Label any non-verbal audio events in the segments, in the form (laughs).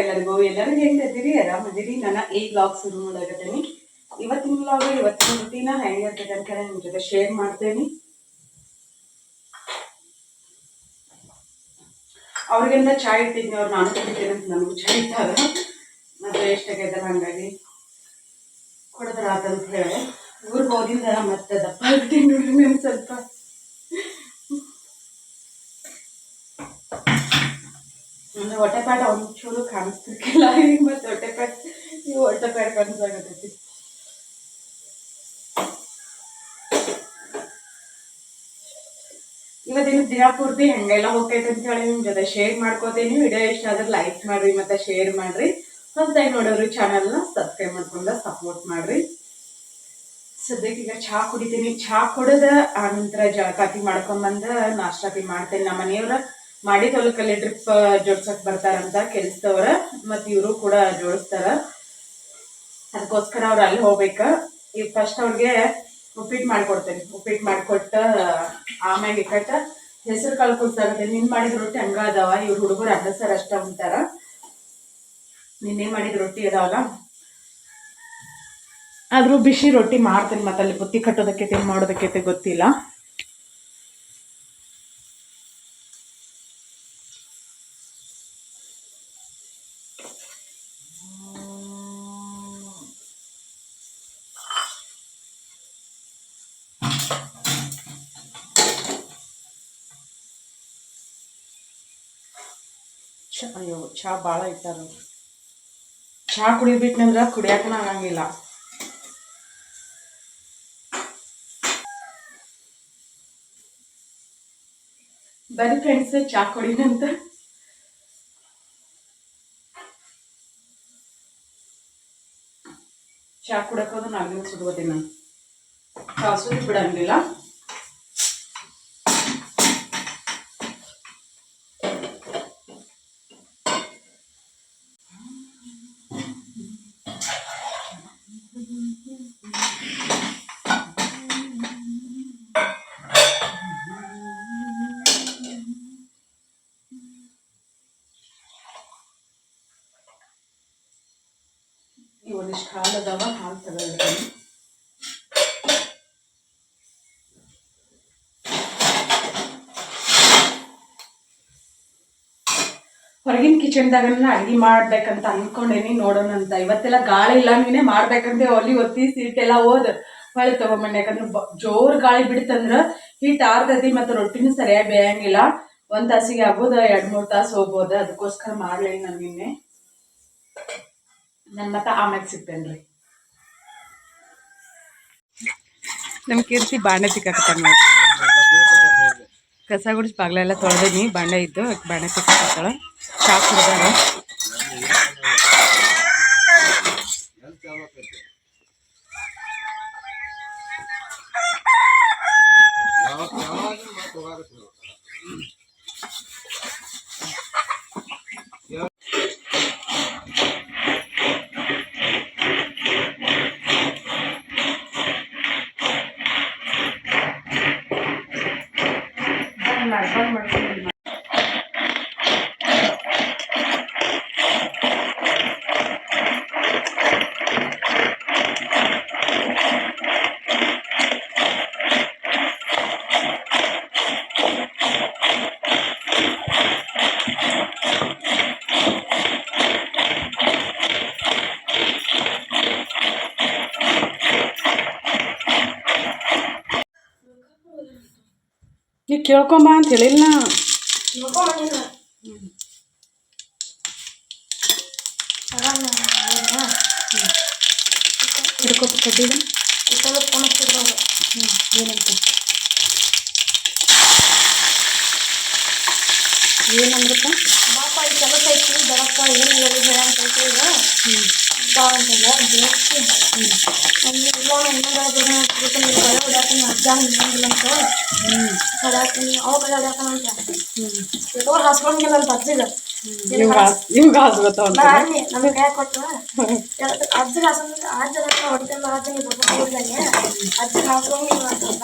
ಎಲ್ಲರಿಗೂ ಎಲ್ಲರೂ ಹೆಂಗದಿರಿ ಆರಾಮದಿರಿ ನಾನು ಈ ಬ್ಲಾಗ್ ಶುರು ಮಾಡಾಕತ್ತೀನಿ ಇವತ್ತಿನ ಬ್ಲಾಗ್ ಇವತ್ತಿನ ದಿನ ಹೆಂಗಿರ್ತದೆ ಅಂತ ನಿಮ್ ಜೊತೆ ಶೇರ್ ಮಾಡ್ತೇನೆ. ಅವ್ರಿಗೆಲ್ಲ ಚಾಯ್ ಇಟ್ಟಿದ್ನಿ ಅವ್ರು ನಾನು ಕುಡಿತೇನೆ ಅಂತ ನನಗೂ ಚಾಯ್ ಇಟ್ಟಾಗ. ಮತ್ತೆ ಎಷ್ಟಾಗೈತಲ್ಲ ಹಂಗಾಗಿ ಕೊಡದ್ರ ಆತಂತ ಹೇಳಿ. ಊರಿಗೆ ಹೋಗಿದ್ದಾರ ಮತ್ತೆ ದಪ್ಪ ಆಗ್ತೀನಿ ನೋಡ್ರಿ ನಾನು ಸ್ವಲ್ಪ. ಹೊಟ್ಟೆಪಾಟ ಒಂಚೂರು ಕಾಣಿಸ್ತಿರ್ಕಿಲ್ಲ. ಈಗ (laughs) ಮತ್ತೆ ನೀವು ಈ ಪ್ಯಾಡ್ ಕಾಣಿಸಾಗತೈತಿ ಇವತ್ತಿನ ದಿನ ಪೂರ್ತಿ ಹೆಂಗೆಲ್ಲ ಹೋಗ್ತೈತೆ ಅಂತ ಹೇಳಿ ನಿಮ್ ಜೊತೆ ಶೇರ್ ಮಾಡ್ಕೋತೀನಿ. ವಿಡಿಯೋ ಇಷ್ಟ ಆದ್ರೆ ಲೈಕ್ ಮಾಡ್ರಿ, ಮತ್ತೆ ಶೇರ್ ಮಾಡ್ರಿ. ಹೊಸದಾಗಿ ನೋಡೋರು ಚಾನಲ್ನ ಸಬ್ಸ್ಕ್ರೈಬ್ ಮಾಡ್ಕೊಂಡ ಸಪೋರ್ಟ್ ಮಾಡ್ರಿ. ಸದ್ಯಕ್ಕೆ ಈಗ ಚಹಾ ಕುಡಿತೀನಿ. ಚಹಾ ಕುಡಿದ ಆನಂತರ ಜಳಕಾತಿ ಮಾಡ್ಕೊಂಬಂದ ನಾಷ್ಟಾತಿ ಮಾಡ್ತೇನೆ ನಮ್ಮ ಮನೆಯವ್ರ. ಮಾಡಿ ಹೊಲಕ್ಕಲ್ಲಿ ಡ್ರಿಪ್ ಜೋಡ್ಸಕ್ ಬರ್ತಾರಂತ ಕೆಲ್ಸದವ್ರ. ಮತ್ ಇವರು ಕೂಡ ಜೋಡಿಸ್ತಾರ. ಅದಕ್ಕೋಸ್ಕರ ಅವ್ರು ಅಲ್ಲಿ ಹೋಗ್ಬೇಕ. ಈಗ ಫಸ್ಟ್ ಅವ್ರಿಗೆ ಉಪ್ಪಿಟ್ಟು ಮಾಡ್ಕೊಡ್ತೇನೆ. ಉಪ್ಪಿಟ್ಟು ಮಾಡ್ಕೊಟ್ಟ, ಆಮ್ಯಾಗ ಇಕ್ಕಟ್ಟ ಹೆಸರು ಕಾಳು ಕುಡ್ಸಾಗತ್ತೆ ನಿನ್ ಮಾಡಿದ ರೊಟ್ಟಿ ಹಂಗ ಅದಾವ. ಇವ್ರ ಹುಡುಗರು ಅನ್ನ ಸರ್ ಅಷ್ಟ ಉಂಟಾರ ನಿನ್ನೆ ಮಾಡಿದ ರೊಟ್ಟಿ ಅದಾವಲ್ಲ ಆದ್ರೂ ಬಿಸಿ ರೊಟ್ಟಿ ಮಾಡ್ತೇನೆ ಮತ್ತೆ ಅಲ್ಲಿ ಬುತ್ತಿ ಕಟ್ಟೋದಕ್ಕೆ ಮಾಡೋದಕ್ಕೆ ಗೊತ್ತಿಲ್ಲ. ಚಹಾ ಭಾಳ ಇಟ್ಟಾರ ಚಹಾ ಕುಡಿಬಿಟ್ನಂದ್ರ ಕುಡಿಯಾಕನ ಆಗಂಗಿಲ್ಲ. ಬರೀ ಫ್ರೆಂಡ್ಸ್ ಚಹಾ ಕುಡಿನಂತ. ಚಹಾ ಕುಡಕೋದು ನಾಗಿನ ನಾನು. ಕಾಸು ಬಿಡಂಗಿಲ್ಲ ಈ ಒಂದಿಷ್ಟು ಹಾಲು ಅದಾವ ಹಾಲು ತಗೊಂಡಿದ್ದೀನಿ ಹೊರಗಿನ ಕಿಚನ್ದಾಗನ ಅಡ್ಗೆ ಮಾಡ್ಬೇಕಂತ ಅನ್ಕೊಂಡೇನಿ, ನೋಡೋಣ ಅಂತ. ಇವತ್ತೆಲ್ಲ ಗಾಳಿ ಇಲ್ಲ, ನೀನೆ ಮಾಡ್ಬೇಕಂತ ಒಲಿ ಒತ್ತಿ ಸೀಟ್ ಎಲ್ಲ ಹೋದ ಹೊಳ್ಳಿ ತಗೊಂಬಂಡೆ ಯಾಕಂದ್ರೆ ಜೋರ್ ಗಾಳಿ ಬಿಡ್ತಂದ್ರ ಹೀಟ್ ಆರ್ತೈತಿ ಮತ್ತೆ ರೊಟ್ಟಿನೂ ಸರಿಯಾಗಿ ಬೇಯಂಗಿಲ್ಲ. ಒಂದ್ ತಾಸಿಗೆ ಆಗ್ಬೋದ, ಎರಡ್ ಮೂರ್ ತಾಸು ಹೋಗ್ಬೋದ. ಅದಕ್ಕೋಸ್ಕರ ಮಾಡ್ಲೇನಿ ನಾನು ನಿನ್ನೆ. ನನ್ ಮತ್ತೆ ಆಮೇಲೆ ಸಿಗ್ತೇನ್ರಿ. ನಮ್ ಕೀರ್ತಿ ಬಾಂಡೆ ತಿಕ್ಕಾಕತ್ತಾರ ನೋಡಿ ಕಸ ಗುಡಿಸಿ ಬಾಗ್ಲೆಲ್ಲ ತೊಳೆದೀನಿ ಬಾಂಡೆ ಇದ್ದು ಬಾಂಡೆ ತಿಕ್ಕಾಕತ್ತಾಳ ಚಾ ಕುಡ್ದಾರ ಕೇಳ್ಕೊಂಬ ಅಂತ ಹೇಳಿಲ್ಲ ಕಡ್ಡಿದ ಏನಂತ ಏನಂದ್ರಪ್ಪ ಬಾಪ ಈ ಕೆಲಸ ಐತಿ ಬರಪ್ಪ ಏನು ಹೇಳಿ ಅಂತ ಈಗ ಬಾ ಅಂತ ಇಲ್ಲ ಇನ್ನೊಂದು ಜನ ನೀವು ಕಳೆ ಹೊಡ್ಯಾತೀನಿ ಅಜ್ಜ ಹಿಂಗಿಲ್ಲ ಅಂತ ಹೊಡ್ಯಾತೀನಿ ಅವ ಕಳೆ ಹೊಡ್ಯಾಕನಂತ ಎಲ್ಲೋ ಹಾಸ್ಕೊಂಗಿಲ್ಲ ಅಂತ ಅಜ್ಜಿಗ ಇವಾಗ ಇವಾಗ ಹಾಸ್ಕೊತಾವ ಅಂತ ನಾನಿ ನಮಗೆ ಕೈ ಕೊಟ್ಟು ಅಜ್ಜಿ ಹಾಸ್ಕೊಂಡ್ ಅಜ್ಜ ಹೊಡಿತಲ್ಲ ಅಜ್ಜ ನೀವು ಬರ್ಕೊಂಡು ಹೋಗ್ದಂಗೆ ಅಜ್ಜಿ ಹಾಸ್ಕೊಂಗಿಲ್ಲ ಅಂತಂದ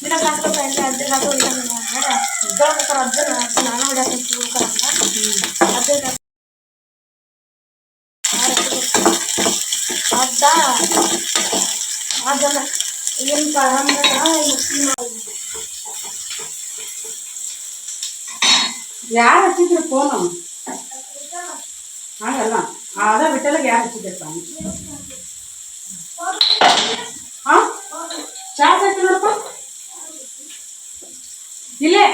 ಗಿಡ ಹಾಸ್ಕೊತ ಇಲ್ಲ ಅಜ್ಜಿ ಹಾಸ್ಕೊಂಡಿಲ್ಲ ಜೋಳ ಮುಖ ಹೊಡ್ಯಾತಾರ ಅಜ್ಜನ ಅಜ್ಜ ನಾನು ಹೊಡ್ಯಾತೀನಿ ತಿಳ್ಕೊಳ ಅಂತ ಅಜ್ಜ ಅಜ್ಜ ಅದನ್ನ ಏನು ಯಾರು ಹಚ್ಚಿದ್ರು ಫೋನು ಹಾಗಲ್ಲ. ಆದ ಬಿಟ್ಟಲಾಗ ಯಾರು ಹಚ್ಚಿದ್ರಪ್ಪ ಹಾ? ಚಾ ಸಾಕಿ ನೋಡಪ್ಪ. ಇಲ್ಲೇ,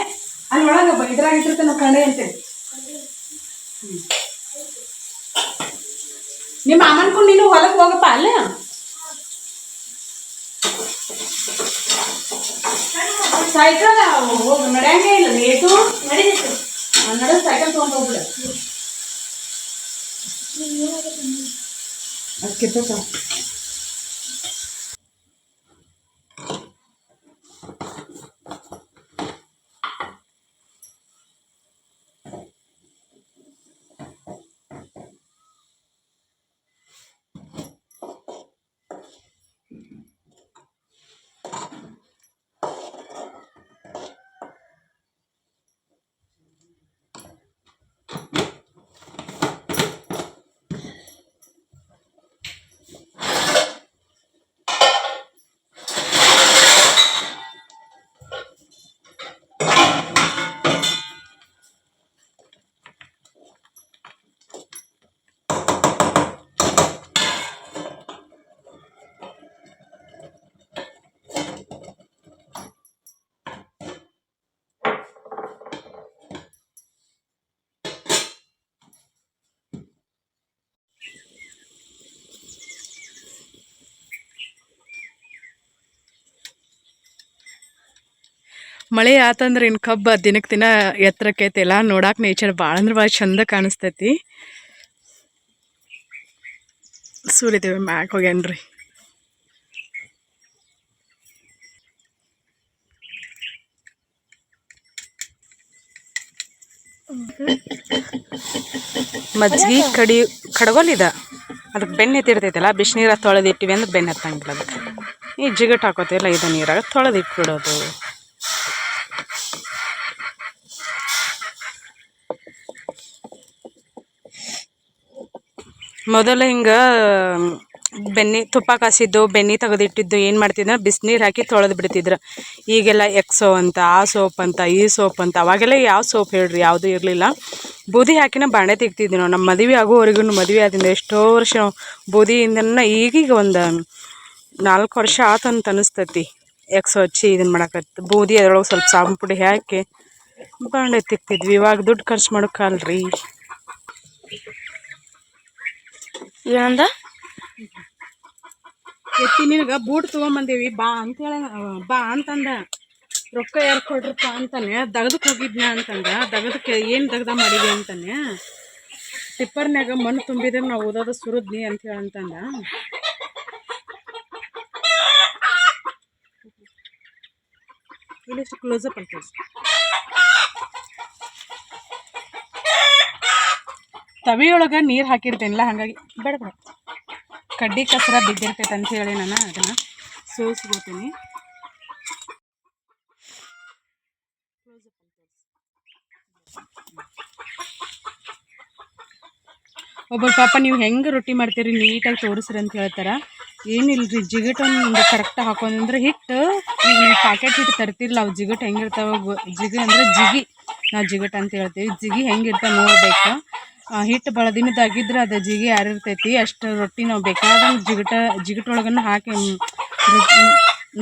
ಅಲ್ಲಿ ಒಳಗೆ ಇದ್ರಾಗ ಇಟ್ಟಿರ್ತೆ ನಾವು ಕಂಡೆ ಅಂತೇಳಿ. ನಿಮ್ಮ ಅಮ್ಮನ್ಕೊಂಡು ನೀನು ಹೊಲಕ್ಕೆ ಹೋಗಪ್ಪ ಅಲ್ಲೇ? ಸೈಕಲ್ ಹೋಗಿ ನಡೆಯಂಗೆ ಇಲ್ಲ ಲೇಟು ನಡೀತೈತಿ ನಡ ಸೈಕಲ್ ತೊಗೊಂಡು ಹೋಗ್ಬಿಡ. ಅದು ಮಳೆ ಆತಂದ್ರೆ ಇನ್ನು ಕಬ್ಬ ದಿನಕ್ಕೆ ದಿನ ಎತ್ತರಕ್ಕೈತೆಲ್ಲ ನೋಡಾಕ ನೇಚರ್ ಭಾಳ ಅಂದ್ರೆ ಭಾಳ ಚಂದ ಕಾಣಿಸ್ತೈತಿ. ಸೂರ್ಯದೇವ ಮ್ಯಾಕ್ ಹೋಗ್ಯಾನ್ರಿ. ಮಜ್ಜಿಗೆ ಕಡಿ ಕಡಗೋಲಿದ ಅದಕ್ಕೆ ಬೆಣ್ಣೆ ಎತ್ತಿರ್ತೈತಲ್ಲ ಬಿಸಿನೀರ ತೊಳೆದಿಟ್ಟಿವಿ ಅಂದ್ರೆ ಬೆಣ್ಣೆ ಹತ್ತಂಗಿಲ್ಲ ಅದಕ್ಕೆ ಈ ಜಿಗಟ್ ಹಾಕೋತಿಲ್ಲ ಇದು ನೀರಾಗ ತೊಳೆದಿಟ್ಬಿಡೋದು ಮೊದಲು ಹಿಂಗೆ, ಬೆಣ್ಣೆ ತುಪ್ಪ ಕಾಸಿದ್ದು ಬೆಣ್ಣೆ ತೆಗೆದಿಟ್ಟಿದ್ದು ಏನು ಮಾಡ್ತಿದ್ರು ಬಿಸಿನೀರು ಹಾಕಿ ತೊಳೆದು ಬಿಡ್ತಿದ್ರು. ಈಗೆಲ್ಲ ಎಕ್ಸೋ ಅಂತ, ಆ ಸೋಪ್ ಅಂತ, ಈ ಸೋಪ್ ಅಂತ, ಅವಾಗೆಲ್ಲ ಯಾವ ಸೋಪ್ ಹೇಳ್ರಿ? ಯಾವುದೂ ಇರಲಿಲ್ಲ. ಬೂದಿ ಹಾಕಿನ ಬಾಣೆ ತೆಗ್ತಿದ್ವಿ ನಾವು. ನಮ್ಮ ಮದುವೆ ಆಗೋವರೆಗೂ, ಮದುವೆ ಆದಿಂದ ಎಷ್ಟೋ ವರ್ಷ ಬೂದಿಯಿಂದ ಈಗೀಗ ಒಂದು ನಾಲ್ಕು ವರ್ಷ ಆತಂತ ಅನಿಸ್ತೈತಿ. ಎಕ್ಸೋ ಹಚ್ಚಿ ಇದನ್ನು ಮಾಡೋಕತ್ತು. ಬೂದಿ ಅದರೊಳಗೆ ಸ್ವಲ್ಪ ಸಾಬೂನು ಪುಡಿ ಹಾಕಿ ಬಾಣೆ ತಿಕ್ತಿದ್ವಿ ಇವಾಗ ದುಡ್ಡು ಖರ್ಚು ಮಾಡೋಕ್ಕಲ್ರಿ ಏನಂದ ಎತ್ತಿ ನಿನಗ ಬೂಟ್ ತಗೊಂಬಂದೇವಿ, ಬಾ ಅಂತೇಳ ಬಾ ಅಂತಂದ. ರೊಕ್ಕ ಯಾರು ಕೊಡ್ರಪ್ಪ ಅಂತಾನೆ ದಗದಕ್ಕೆ ಹೋಗಿದ್ನ ಅಂತಂದ. ದಗದಕ್ಕೆ ಏನು ದಗದ ಮಾಡಿದೆ ಅಂತಾನೆ. ಟಿಪ್ಪರ್ನ್ಯಾಗ ಮಣ್ಣು ತುಂಬಿದ್ರೆ ನಾವು ಓದೋದು ಸುರಿದ್ನಿ ಅಂತ ಹೇಳಿ ಅಂತಂದ. ಇಲ್ಲಿಷ್ಟು ಕ್ಲೋಸಪ್ ಅಂತ ತವಿಯೊಳಗೆ ನೀರು ಹಾಕಿರ್ತೇನಲ್ಲ, ಹಾಗಾಗಿ ಬೇಡ ಬೇಡ. ಕಡ್ಡಿ ಕಸರ ಬಿದ್ದಿರ್ತೈತೆ ಅಂತ ಹೇಳಿ ನಾನು ಅದನ್ನು ಸೋಸ್ಬಿಡ್ತೀನಿ ಒಬ್ಬರು ಪಾಪ ನೀವು ಹೆಂಗೆ ರೊಟ್ಟಿ ಮಾಡ್ತೀರಿ ನೀಟಾಗಿ ತೋರಿಸ್ರಿ ಅಂತ ಹೇಳ್ತಾರೆ. ಜಿಗಟ್ ಒಂದು ಕರೆಕ್ಟಾಗಿ ಹಾಕೊಂಡ್ರೆ ಹಿಟ್ಟು, ಈಗ ನೀವು ಪ್ಯಾಕೆಟ್ ಹಿಟ್ಟು ತರ್ತಿರಲ್ಲ ಅವು ಜಿಗಟ್ ಹೆಂಗಿರ್ತಾವೆ ಜಿಗಿ ಅಂದರೆ ಜಿಗಿ. ನಾವು ಜಿಗಟ್ ಅಂತ ಹೇಳ್ತೀವಿ, ಜಿಗಿ ಹೆಂಗಿರ್ತಾವೆ ನೋಡಬೇಕು. ಹಿಟ್ಟು ಭಾಳ ದಿನದಾಗಿದ್ರೆ ಅದು ಜಿಗಿ ಯಾರಿರ್ತೈತಿ, ಅಷ್ಟು ರೊಟ್ಟಿ ನಾವು ಬೇಕಾದಂಗೆ ಜಿಗಟ, ಜಿಗಟೊಳಗನ್ನು ಹಾಕಿ ರೊಟ್ಟಿ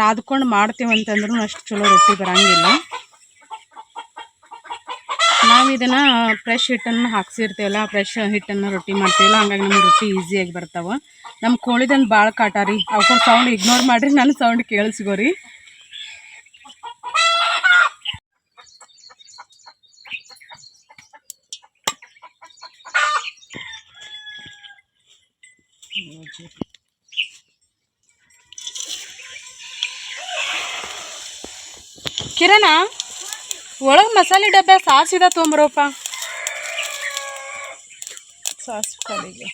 ನಾದ್ಕೊಂಡು ಮಾಡ್ತೀವಿ ಅಂತಂದ್ರೂ ಅಷ್ಟು ಚಲೋ ರೊಟ್ಟಿ ಬರಂಗಿಲ್ಲ. ನಾವು ಇದನ್ನು ಫ್ರೆಶ್ ಹಿಟ್ಟನ್ನು ಹಾಕ್ಸಿರ್ತೀವಲ್ಲ ಫ್ರೆಶ್ ಹಿಟ್ಟನ್ನು ರೊಟ್ಟಿ ಮಾಡ್ತೀವಲ್ಲ, ಹಂಗಾಗಿ ನಮ್ಗೆ ರೊಟ್ಟಿ ಈಸಿಯಾಗಿ ಬರ್ತಾವೆ. ನಮ್ಮ ಕೋಳಿದನ್ ಭಾಳ ಕಾಟ ರೀ ಅವ್ಕೊಂಡು ಸೌಂಡ್ ಇಗ್ನೋರ್ ಮಾಡಿರಿ ನನ್ನ ಸೌಂಡ್ ಕೇಳಿಸ್ಕೋರಿ ಒಳಗೆ ಮಸಾಲೆ ಡಬ್ಬ ಸಾಸಿದ ತೊಂಬರಪ್ಪ ಸಾಸ್ ಕಡೆಗೆ.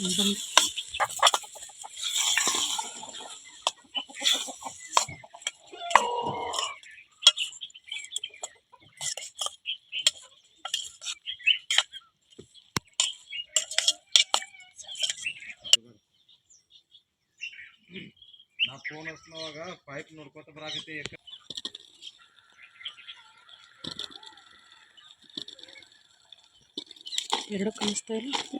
ನಾ ಫೋನ್ ಹಚ್ಚಿನವಾಗ ಪೈಪ್ ನೋಡ್ಕೊತ ಬರಾಕತ್ತಿ ಎರಡು ಕಾಣಿಸ್ತಾ ಇಲ್ಲ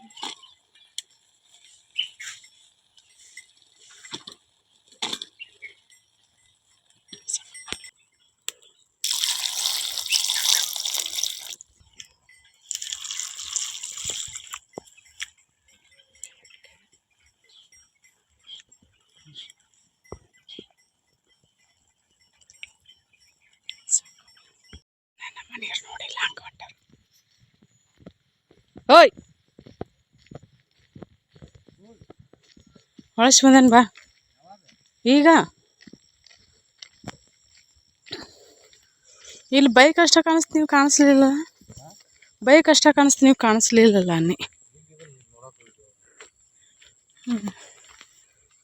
ಹೊಳಸ್ ಬಂದನ್ ಬಾ. ಈಗ? ಇಲ್ಲಿ ಬೈಕ್ ಅಷ್ಟ ಕಾಣಿಸ್ತು ನೀವು ಕಾಣಿಸ್ಲಿಲ್ಲ? ಬೈಕ್ ಅಷ್ಟ ಕಾಣಿಸ್ತು ನೀವು ಕಾಣಿಸ್ಲಿಲ್ಲಲ್ಲ ಅನ್ನಿ.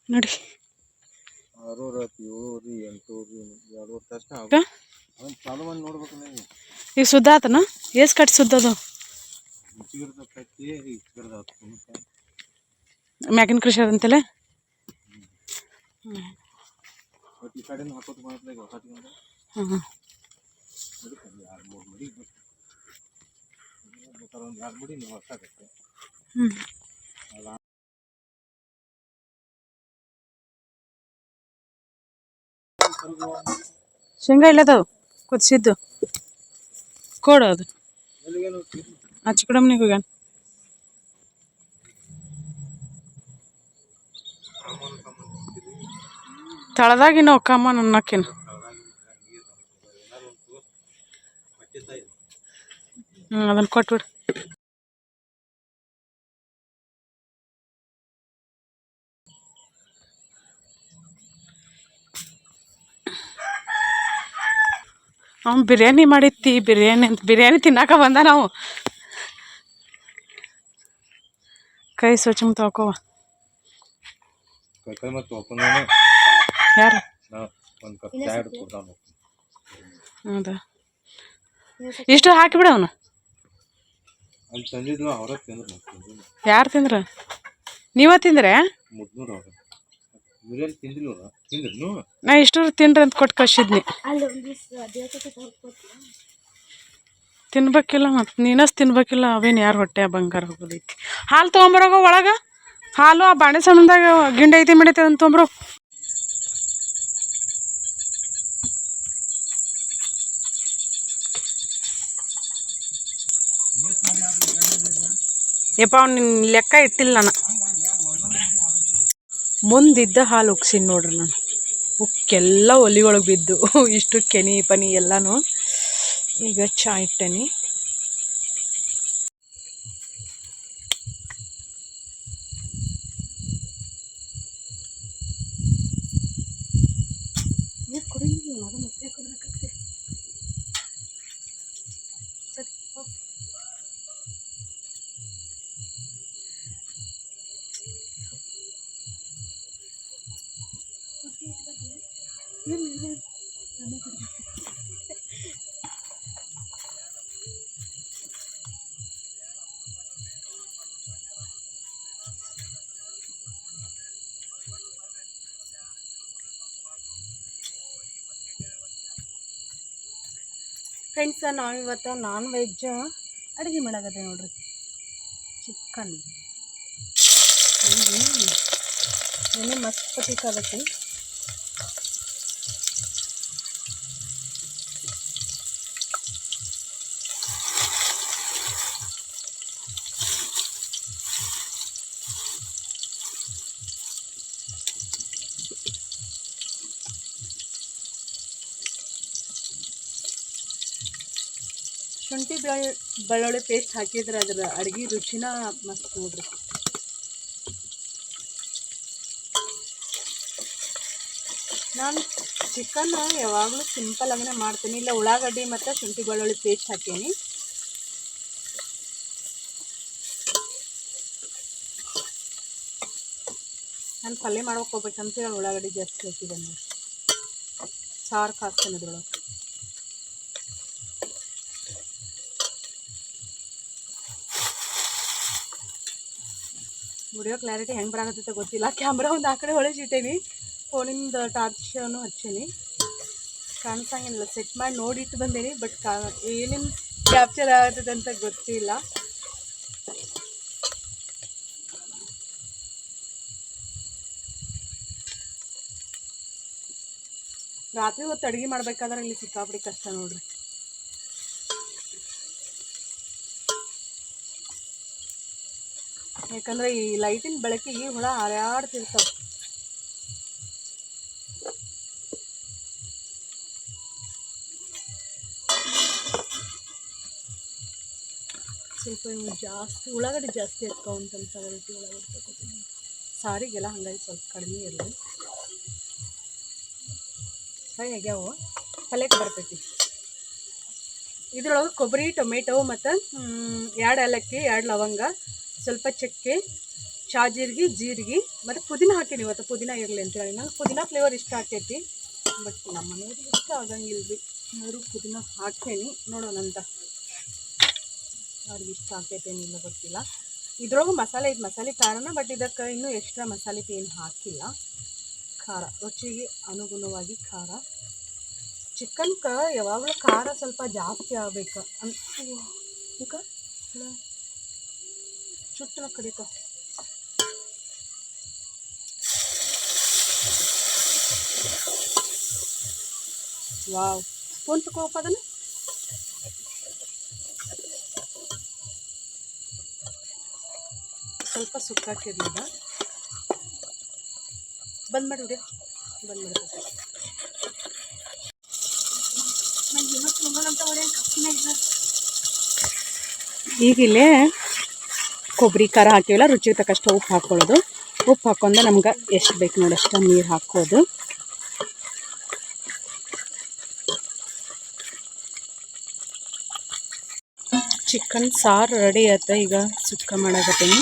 ನೋಡಿ. ಈಗ? ಸುದ್ದ ಆತನ? ಏಸ್ ಕಟ್ ಸುದ್ದದು? ಮ್ಯಾಗಿನ ಕೃಷಿ ಅದಂತಲೇ ಬಟ್ ಈ ಕಡೆನೂ ಹಾಕೋದು ಈಗ ಹೊಸಟಿಗೆ ಹ್ಞೂ ಎರಡು ಮೂರು ಮಡಿ ಒಂದು ಎರಡು ಮಡಿ ನೀವು ಹೊಸಾಗತ್ತೆ ಹ್ಞೂ ಶೇಂಗಾ ಇಲ್ಲದವು ಕುದಿಸಿದ್ದು ಕೊಡು ಅದು. ಹೋಗ್ಯಾನ? ತಳದಾಗಿನ ಒಕ್ಕಮ್ಮ ನನ್ನಕ್ಕಿನ ಹ್ಞೂ ಅದನ್ನು ಕೊಟ್ಬಿಡು. ಅವ್ನು ಬಿರಿಯಾನಿ ಮಾಡಿತ್ತಿ, ಬಿರಿಯಾನಿ ಅಂತ ಬಿರಿಯಾನಿ ತಿನ್ನಾಕ ಬಂದ ನಾವು. ಕೈ ಸ್ವಚ್ಛ ತೊಳ್ಕೊವ ಯಾರು? ಹೌದಾ? ಇಷ್ಟು ಹಾಕಿಬಿಡ ಅವನು. ಯಾರು ತಿಂದ್ರ? ನೀವ ತಿಂದ್ರೆ? ನಾ ಇಷ್ಟು ತಿನ್ರಿ ಅಂತ ಕೊಟ್ಟು ಕಳ್ಸಿದ್ನಿ. ತಿನ್ಬೇಕಿಲ್ಲ ಮತ್ತು ನೀನಸ್ ತಿನ್ಬೇಕಿಲ್ಲ ಅವೇನು ಯಾರು ಹೊಟ್ಟೆ ಬಂಗಾರ ಹೋಗೋದೈತಿ. ಹಾಲು ತೊಗೊಂಬರೋಗ ಒಳಗೆ? ಹಾಲು ಆ ಬಾಣೆ ಸಂಬಂಧಾಗ ಗಿಂಡ ಐತಿ ಮಾಡೈತೆ ಅದನ್ನ ತೊಗೊಂಬರೋ. ಯಪ್ಪ ಅವ್ನ ಲೆಕ್ಕ ಇಟ್ಟಿಲ್ಲ ನಾನು. ಮುಂದಿದ್ದ ಹಾಲು ಉಗ್ಸಿನಿ ನೋಡ್ರಿ ನಾನು. ಉಕ್ಕೆಲ್ಲ ಒಲಿ ಒಳಗೆ ಬಿದ್ದು ಇಷ್ಟು ಕೆನಿ ಪನಿ ಎಲ್ಲನೂ ಈಗ ಚಾ ಇಟ್ಟೇನಿ. ಫ್ರೆಂಡ್ಸ ನಾವಿವತ್ತು ನಾನ್ ವೆಜ್ ಅಡುಗೆ ಮಾಡಾಕತ್ತೆ ನೋಡ್ರಿ. ಚಿಕನ್ ಎಣ್ಣೆ ಮಸ್ತ್ ಪಟಿಕಾಗತ್ತೆ ಬೆಳ್ಳುಳ್ಳಿ ಪೇಸ್ಟ್ ಹಾಕಿದ್ರೆ ಅದ್ರ ಅಡುಗೆ ರುಚಿನ ಮಸ್ತ್ ನೋಡ್ರಿ. ನಾನು ಚಿಕನ್ ಯಾವಾಗಲೂ ಸಿಂಪಲ್ ಆಗೇ ಮಾಡ್ತೀನಿ. ಇಲ್ಲ ಉಳ್ಳಾಗಡ್ಡಿ ಮತ್ತು ಶುಂಠಿ ಬೆಳ್ಳುಳ್ಳಿ ಪೇಸ್ಟ್ ಹಾಕೀನಿ. ನಾನು ಪಲ್ಯ ಮಾಡ್ಬೇಕು ಹೋಗ್ಬೇಕಂತ ಹೇಳಿ ಉಳ್ಳಾಗಡ್ಡಿ ಜಾಸ್ತಿ ಹಾಕಿದೆ ನೋಡಿ ಸಾರು ಕಾಸ್ತೇನೆ ಅದ್ರೊಳಗೆ ವಿಡಿಯೋ ಕ್ಲಾರಿಟಿ ಹೆಂಗೆ ಬರಾಕತ್ತೈತೆ ಗೊತ್ತಿಲ್ಲ. ಕ್ಯಾಮ್ರಾ ಒಂದು ಆ ಕಡೆ ಹೊಳಿಸಿಟ್ಟೇನಿ. ಫೋನಿಂದ ಟಾರ್ಚನ್ನು ಹಚ್ಚೀನಿ. ಕಾಣಿಸಂಗಿಲ್ಲ. ಸೆಟ್ ಮಾಡಿ ನೋಡಿಟ್ಟು ಬಂದೇನಿ ಬಟ್ ಕಾ ಏನೇನು ಕ್ಯಾಪ್ಚರ್ ಆಗತ್ತದ ಅಂತ ಗೊತ್ತಿಲ್ಲ. ರಾತ್ರಿ ಹೊತ್ತು ಅಡುಗೆ ಮಾಡ್ಬೇಕಾದ್ರೆ ಇಲ್ಲಿ ಸಿಕ್ಕಾಪಡಿ ಕಷ್ಟ ನೋಡ್ರಿ. ಯಾಕಂದ್ರೆ ಈ ಲೈಟಿನ ಬೆಳಕಿಗೆ ಹುಳ ಹಾರಾಡ್ತಿರ್ತಾವ. ಸ್ವಲ್ಪ ಇವು ಜಾಸ್ತಿ, ಉಳ್ಳಾಗಡ್ಡಿ ಜಾಸ್ತಿ ಹಾಕೋ ಅಂತಂತ ವೆರೈಟಿ ಉಳ್ಳಾಗಡ್ಡೆ ತಗೋತೀನಿ. ಸಾರಿಗೆಲ್ಲ ಹಂಗಾಗಿ ಸ್ವಲ್ಪ ಕಡಿಮೆ ಇರಲಿ. ಫ್ರೈ ಆಗ್ಯಾವ ಪಲ್ಯಕ್ಕೆ ಬರ್ತೈತಿ. ಇದ್ರೊಳಗೆ ಕೊಬ್ಬರಿ, ಟೊಮೆಟೊ ಮತ್ತು ಎರಡು ಏಲಕ್ಕಿ, ಎರಡು ಲವಂಗ ಸ್ವಲ್ಪ ಚಕ್ಕೆ ಚಾ ಜೀರಿಗೆ ಜೀರಿಗೆ ಮತ್ತು ಪುದೀನ ಹಾಕೀನಿ ಇವತ್ತು. ಪುದೀನ ಇರಲಿ ಅಂತೇಳಿ ನಂಗೆ ಪುದೀನ ಫ್ಲೇವರ್ ಇಷ್ಟ ಆಗ್ತೈತಿ ಬಟ್ ನಮ್ಮ ಮನೆಯವ್ರಿಗೆ ಇಷ್ಟ ಆಗಂಗಿಲ್ಲ ರೀ ಅವರು ಪುದೀನ ಹಾಕೇನಿ. ನೋಡೋಣ ಅಂತ. ಅವ್ರಿಗೆ ಇಷ್ಟ ಆಗ್ತೈತೆ ಏನಿಲ್ಲ ಗೊತ್ತಿಲ್ಲ. ಇದ್ರೊಳಗೆ ಮಸಾಲೆ, ಇದು ಮಸಾಲೆ ಖಾರನ ಬಟ್ ಇದಕ್ಕೆ ಇನ್ನೂ ಎಕ್ಸ್ಟ್ರಾ ಮಸಾಲೆ ಏನು ಹಾಕಿಲ್ಲ. ಖಾರ, ರುಚಿಗೆ ಅನುಗುಣವಾಗಿ ಖಾರ. ಚಿಕನ್ಕ ಯಾವಾಗಲೂ ಖಾರ ಸ್ವಲ್ಪ ಜಾಸ್ತಿ ಆಗ್ಬೇಕು. ಅಂತ ಚುಟ್ಟನ ಕಡಿತ. ವಾವ್. ಸ್ಪೂನ್ ತಗೋಪ್ಪ ಅದನ್ನು? ಸ್ವಲ್ಪ ಸುಕ್ಕಾಕಿರ್ಲಿಲ್ಲ ಬಂದ್ ಮಾಡಿಬಿಡಿ ಬಂದ್ ಮಾಡಿ ಈಗ ಇಲ್ಲೇ ಕೊಬ್ಬರಿ, ಖಾರ ಹಾಕಿವಲ್ಲ, ರುಚಿಗೆ ತಕ್ಕಷ್ಟು ಉಪ್ಪು ಹಾಕ್ಕೊಳ್ಳೋದು ಉಪ್ಪು ಹಾಕೊಂಡು ನಮ್ಗೆ ಎಷ್ಟು ಬೇಕು ನೋಡಿ, ಅಷ್ಟು ನೀರು ಹಾಕೋದು. ಚಿಕನ್ ಸಾರು ರೆಡಿ ಆಯ್ತು ಈಗ? ಸುಕ್ಕ ಮಾಡಕತ್ತೀನಿ.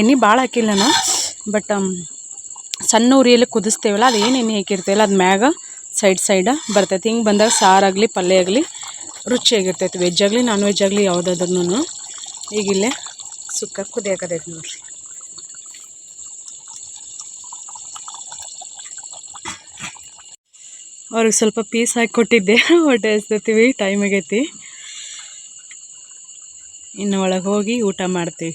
ಎಣ್ಣೆ ಭಾಳ ಹಾಕಿಲ್ಲ ನಾನು ಬಟ್ ಸಣ್ಣ ಉರಿಯಲ್ಲಿ ಕುದಿಸ್ತೇವಲ್ಲ, ಅದು ಏನು ಎಣ್ಣೆ ಹಾಕಿರ್ತೇವಲ್ಲ, ಅದು ಮ್ಯಾಗ ಸೈಡ್ ಸೈಡ ಬರ್ತೈತಿ. ಹಿಂಗೆ ಬಂದಾಗ ಸಾರಾಗಲಿ ಪಲ್ಯ ಆಗಲಿ ರುಚಿಯಾಗಿರ್ತೈತಿ ವೆಜ್ ಆಗಲಿ ನಾನ್ ವೆಜ್ ಆಗಲಿ ಯಾವುದಾದ್ರೂ ಈಗ ಇಲ್ಲೇ ಸುಕ್ಕ ಕುದಿಯಾಕತೈತಿ ನೋಡ್ರಿ. ಅವ್ರಿಗೆ ಸ್ವಲ್ಪ ಪೀಸ್ ಹಾಕಿ ಕೊಟ್ಟಿದ್ದೆ, ಹೊಟ್ಟೆ ಎಸ್ತೀವಿ ಟೈಮ್ ಆಗೈತಿ. ಇನ್ನು ಒಳಗೆ ಹೋಗಿ ಊಟ ಮಾಡ್ತೀವಿ.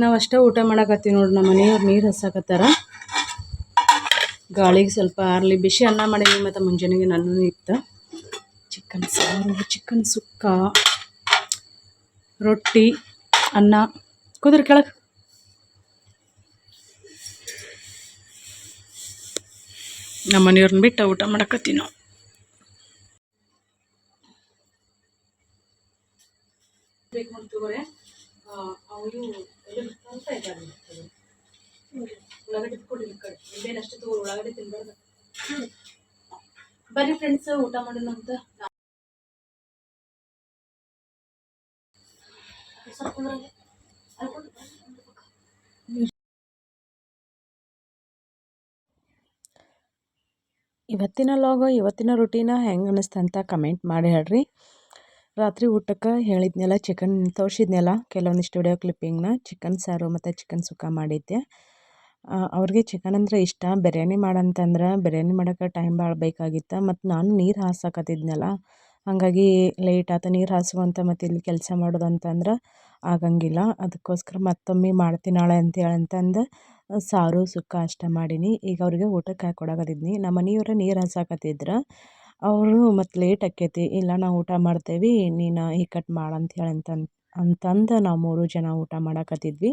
ನಾವು ಅಷ್ಟೇ ಊಟ ಮಾಡಕತ್ತೀವಿ ನೋಡಿ ನಮ್ಮ ಮನೆಯವ್ರು ನೀರು ಹಸಾಕತ್ತಾರ ಗಾಳಿಗೆ ಸ್ವಲ್ಪ ಆರ್ಲಿ, ಬಿಸಿ ಅನ್ನ ಮಾಡೀನಿ ಮತ್ತು ಮುಂಜಾನೆಗೆ ನಾನು ಇತ್ತು ಚಿಕನ್ ಸಾರು, ಚಿಕನ್ ಸುಕ್ಕ, ರೊಟ್ಟಿ, ಅನ್ನ. ಕುದುರೆ ಕೆಳಗೆ. ನಮ್ಮ ಮನೆಯವ್ರನ್ನ ಬಿಟ್ಟು ಊಟ ಮಾಡಕತ್ತೀವಿ ನಾವು. ಬರ್ರಿ ಫ್ರೆಂಡ್ಸ್ ಊಟ ಮಾಡೋಣ ಅಂತ. ಇವತ್ತಿನ ಲಾಗ ಇವತ್ತಿನ ರುಟೀನ ಹೆಂಗೆ ಅನ್ನಿಸ್ತು ಅಂತ ಕಮೆಂಟ್ ಮಾಡಿ ಹೇಳ್ರಿ. ರಾತ್ರಿ ಊಟಕ್ಕೆ ಹೇಳಿದ್ನೆಲ್ಲ ಚಿಕನ್ ತೋರಿಸಿದ್ನೆಲ್ಲ, ಕೆಲವೊಂದಿಷ್ಟು ವಿಡಿಯೋ ಕ್ಲಿಪ್ಪಿಂಗ್ನ ಚಿಕನ್ ಸಾರು ಮತ್ತು ಚಿಕನ್ ಸುಕ್ಕ ಮಾಡಿದ್ದೆ. ಅವ್ರಿಗೆ ಚಿಕನ್ ಅಂದರೆ ಇಷ್ಟ, ಬಿರಿಯಾನಿ ಮಾಡಂತಂದ್ರೆ ಬಿರ್ಯಾನಿ ಮಾಡೋಕೆ ಟೈಮ್ ಭಾಳ ಬೇಕಾಗಿತ್ತು, ಮತ್ತು ನಾನು ನೀರು ಹಾಸಕತ್ತಿದ್ನಲ್ಲ, ಹಾಗಾಗಿ ಲೇಟ್ ಆತ ನೀರು ಹಾಸುವಂತ ಮತ್ತು ಇಲ್ಲಿ ಕೆಲಸ ಮಾಡೋದಂತಂದ್ರೆ ಆಗಂಗಿಲ್ಲ. ಅದಕ್ಕೋಸ್ಕರ ಮತ್ತೊಮ್ಮೆ ಮಾಡ್ತೀನಿ ನಾಳೆ ಅಂತೇಳಿ ಅಂತಂದು ಸಾರು, ಸುಕ್ಕ ಅಷ್ಟೇ ಮಾಡೀನಿ. ಈಗ ಅವ್ರಿಗೆ ಊಟಕ್ಕೆ ಹಾಕಿ ಕೊಡಕತ್ತಿದ್ನಿ. ನಮ್ಮ ಮನೆಯವ್ರು ನೀರು ಹಾಸಾಕತ್ತಿದ್ರು, ಅವರು ಮತ್ತು ಲೇಟ್ ಆಕ್ಕೈತಿ. ಇಲ್ಲ ನಾವು ಊಟ ಮಾಡ್ತೇವೆ, ನೀನು ಈ ಕಟ್ ಮಾಡಂತೇಳಿ ಅಂತ ಅಂತಂದು ಅಂತಂದು ನಾವು ಮೂರು ಜನ ಊಟ ಮಾಡಕತ್ತಿದ್ವಿ.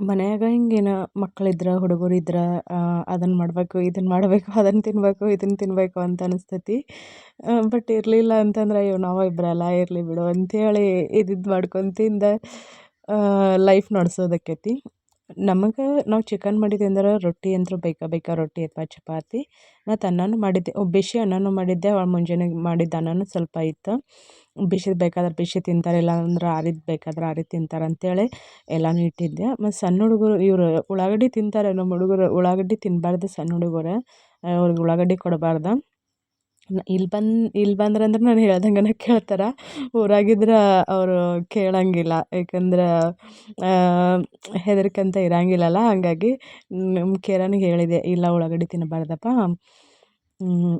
ಮನ್ಯಾಗ ಹಿಂಗೇನು ಮಕ್ಕಳಿದ್ರೆ ಹುಡುಗರಿದ್ರೆ ಅದನ್ನು ಮಾಡಬೇಕು ಇದನ್ನು ಮಾಡಬೇಕು (laughs) ಅದನ್ನು ತಿನ್ನಬೇಕು ಇದನ್ನು ತಿನ್ನಬೇಕು ಅಂತ ಅನಿಸ್ತೈತಿ. ಬಟ್ ಇರಲಿಲ್ಲ ಅಂತಂದ್ರೆ ಅಯ್ಯೋ, ನಾವು ಇಬ್ಬರಲ್ಲ ಇರಲಿ ಬಿಡು ಅಂಥೇಳಿ ಇದಿದ್ದು ಮಾಡ್ಕೊತಿಂದ ತಿಂದು ಲೈಫ್ ನಡ್ಸೋದಕ್ಕೈತಿ. ನಮಗೆ ನಾವು ಚಿಕನ್ ಮಾಡಿದ್ದೆ ಅಂದ್ರೆ ರೊಟ್ಟಿ ಅಂತೂ ಬೇಕಾ ಬೇಕಾ ರೊಟ್ಟಿ ಅಥವಾ ಚಪಾತಿ. ಮತ್ತು ಅನ್ನನೂ ಮಾಡಿದ್ದೆ ಬಿಸಿ ಅನ್ನನೂ ಮಾಡಿದ್ದೆ, ಅವಳು ಮುಂಜಾನೆ ಮಾಡಿದ್ದ ಅನ್ನನೂ ಸ್ವಲ್ಪ ಇತ್ತು. ಬಿಸಿದು ಬೇಕಾದ್ರೆ ಬಿಸಿ ತಿಂತಾರೆ ಇಲ್ಲ ಅಂದ್ರೆ ಆರಿದ್ದು ಬೇಕಾದ್ರೆ ಆರಿದ್ದು ತಿಂತಾರೆ ಅಂತೇಳಿ ಎಲ್ಲನೂ ಇಟ್ಟಿದ್ದೆ. ಮತ್ತು ಸಣ್ಣ ಹುಡುಗರು ಇವರು ಉಳ್ಳಾಗಡ್ಡಿ ತಿಂತಾರೆ ನಮ್ಮ ಹುಡುಗರು, ಉಳ್ಳಾಗಡ್ಡಿ ತಿನ್ನಬಾರ್ದು ಸಣ್ಣ ಹುಡುಗರು, ಅವ್ರಿಗೆ ಉಳ್ಳಾಗಡ್ಡಿ ಕೊಡಬಾರ್ದು. ಇಲ್ಲಿ ಬಂದು ಇಲ್ಲಿ ಬಂದ್ರೆ ಅಂದ್ರೆ ನಾನು ಹೇಳ್ದಂಗೆನೇ ಕೇಳ್ತಾರೆ. ಊರಾಗಿದ್ರೆ ಅವರು ಕೇಳೋಂಗಿಲ್ಲ. ಯಾಕಂದ್ರೆ ಹೆದರಿಕೆ ಅಂತ ಇರೋಂಗಿಲ್ಲಲ್ಲ. ಹಾಗಾಗಿ ನಮ್ಮ ಕೇರನಿಗೆ ಹೇಳಿದೆ, ಇಲ್ಲ ಉಳ್ಳಾಗಡ್ಡಿ ತಿನ್ನಬಾರ್ದಪ್ಪ.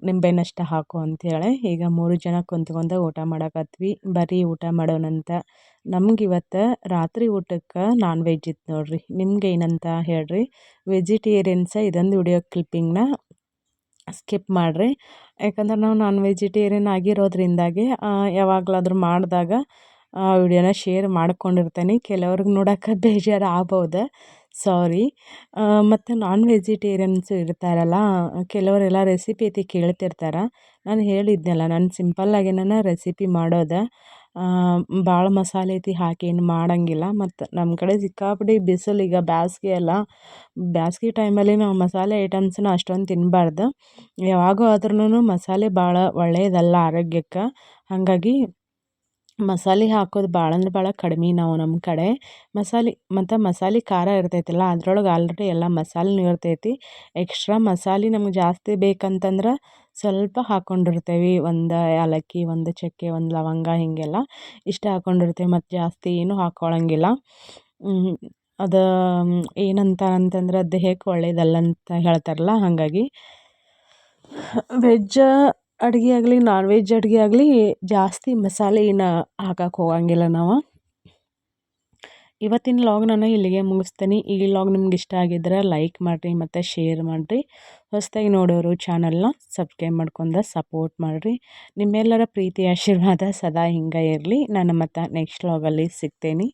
ನಿಂಬೆಹಣ್ಣು ಅಷ್ಟೇ ಹಾಕು ಅಂಥೇಳಿ ಈಗ ಮೂರು ಜನ ಕುಂತ್ಕೊಂಡು ಊಟ ಮಾಡಕತ್ವಿ. ಬರೀ ಊಟ ಮಾಡೋಣಂತ. ನಮ್ಗೆ ಇವತ್ತು ರಾತ್ರಿ ಊಟಕ್ಕೆ ನಾನ್ ವೆಜ್ ಇತ್ತು ನೋಡಿರಿ. ನಿಮ್ಗೆ ಏನಂತ ಹೇಳ್ರಿ? ವೆಜಿಟೇರಿಯನ್ಸ ಇದೊಂದು ವಿಡಿಯೋ ಕ್ಲಿಪ್ಪಿಂಗ್ನ ಸ್ಕಿಪ್ ಮಾಡಿರಿ. ಯಾಕಂದ್ರೆ ನಾವು ನಾನ್ ವೆಜಿಟೇರಿಯನ್ ಆಗಿರೋದ್ರಿಂದಾಗಿ ಯಾವಾಗಲಾದ್ರೂ ಮಾಡಿದಾಗ, ಆ, ವಿಡಿಯೋನ ಶೇರ್ ಮಾಡ್ಕೊಂಡಿರ್ತೇನೆ. ಕೆಲವ್ರಿಗೆ ನೋಡೋಕೆ (laughs) ಬೇಜಾರು ಆಗ್ಬೋದು? ಸಾರಿ ಮತ್ತು ನಾನ್ ವೆಜಿಟೇರಿಯನ್ಸು ಇರ್ತಾರಲ್ಲ, ಕೆಲವರೆಲ್ಲ ರೆಸಿಪಿ ಐತಿ ಕೇಳ್ತಿರ್ತಾರೆ. ನಾನು ಹೇಳಿದ್ನಲ್ಲ, ನಾನು ಸಿಂಪಲ್ಲಾಗೇನ ರೆಸಿಪಿ ಮಾಡೋದು. ಭಾಳ ಮಸಾಲೆ ಐತಿ, ಹಾಕಿ ಏನು ಮಾಡೋಂಗಿಲ್ಲ. ಮತ್ತು ನಮ್ಮ ಕಡೆ ಸಿಕ್ಕಾಪಟ್ಟೆ ಬಿಸಿಲು ಈಗ ಬೇಸ್ಗೆ ಅಲ್ಲ. ಬೇಸ್ಗೆ ಟೈಮಲ್ಲಿ ನಾವು ಮಸಾಲೆ ಐಟಮ್ಸನ್ನ ಅಷ್ಟೊಂದು ತಿನ್ನಬಾರ್ದು ಯಾವಾಗೂ ಆದ್ರೂ ಮಸಾಲೆ ಭಾಳ ಒಳ್ಳೆಯದಲ್ಲ ಆರೋಗ್ಯಕ್ಕೆ. ಹಾಗಾಗಿ ಮಸಾಲೆ ಹಾಕೋದು ಭಾಳ ಅಂದ್ರೆ ಭಾಳ ಕಡಿಮೆ ನಾವು ನಮ್ಮ ಕಡೆ. ಮಸಾಲೆ, ಮತ್ತು ಮಸಾಲೆ ಖಾರ ಇರ್ತೈತಲ್ಲ, ಅದ್ರೊಳಗೆ ಆಲ್ರೆಡಿ ಎಲ್ಲ ಮಸಾಲೆನೂ ಇರ್ತೈತಿ. ಎಕ್ಸ್ಟ್ರಾ ಮಸಾಲೆ ನಮ್ಗೆ ಜಾಸ್ತಿ ಬೇಕಂತಂದ್ರೆ ಸ್ವಲ್ಪ ಹಾಕ್ಕೊಂಡಿರ್ತೀವಿ ಒಂದು ಏಲಕ್ಕಿ ಒಂದು ಚಕ್ಕೆ, ಒಂದು ಲವಂಗ ಹೀಗೆಲ್ಲ ಇಷ್ಟೇ ಹಾಕ್ಕೊಂಡಿರ್ತೀವಿ ಮತ್ತು ಜಾಸ್ತಿ ಏನೂ ಹಾಕ್ಕೊಳ್ಳೋಂಗಿಲ್ಲ ಅದು ಏನಂತ ಅಂತಂದ್ರೆ ದೇಹಕ್ಕೆ ಒಳ್ಳೆಯದಲ್ಲ ಅಂತ ಹೇಳ್ತಾರಲ್ಲ ಹಾಗಾಗಿ. ವೆಜ್ಜ ಅಡುಗೆ ಆಗಲಿ ನಾನ್ ವೆಜ್ ಅಡುಗೆ ಆಗಲಿ ಜಾಸ್ತಿ ಮಸಾಲೆ ಏನು ಹಾಕಕ್ಕೆ ಹೋಗಂಗಿಲ್ಲ ನಾವು. ಇವತ್ತಿನ ಲಾಗ್ ನಾನು ಇಲ್ಲಿಗೆ ಮುಗಿಸ್ತೀನಿ. ಈ ಲಾಗ್ ನಿಮ್ಗೆ ಇಷ್ಟ ಆಗಿದ್ರೆ ಲೈಕ್ ಮಾಡಿರಿ, ಮತ್ತು ಶೇರ್ ಮಾಡಿರಿ. ಹೊಸದಾಗಿ ನೋಡೋರು ಚಾನಲ್ನ ಸಬ್ಸ್ಕ್ರೈಬ್ ಮಾಡ್ಕೊಂಡು ಸಪೋರ್ಟ್ ಮಾಡಿರಿ. ನಿಮ್ಮೆಲ್ಲರ ಪ್ರೀತಿ, ಆಶೀರ್ವಾದ ಸದಾ ಹಿಂಗೆ ಇರಲಿ. ನಾನು ಮತ್ತು ನೆಕ್ಸ್ಟ್ ವ್ಲಾಗಲ್ಲಿ ಸಿಗ್ತೇನೆ.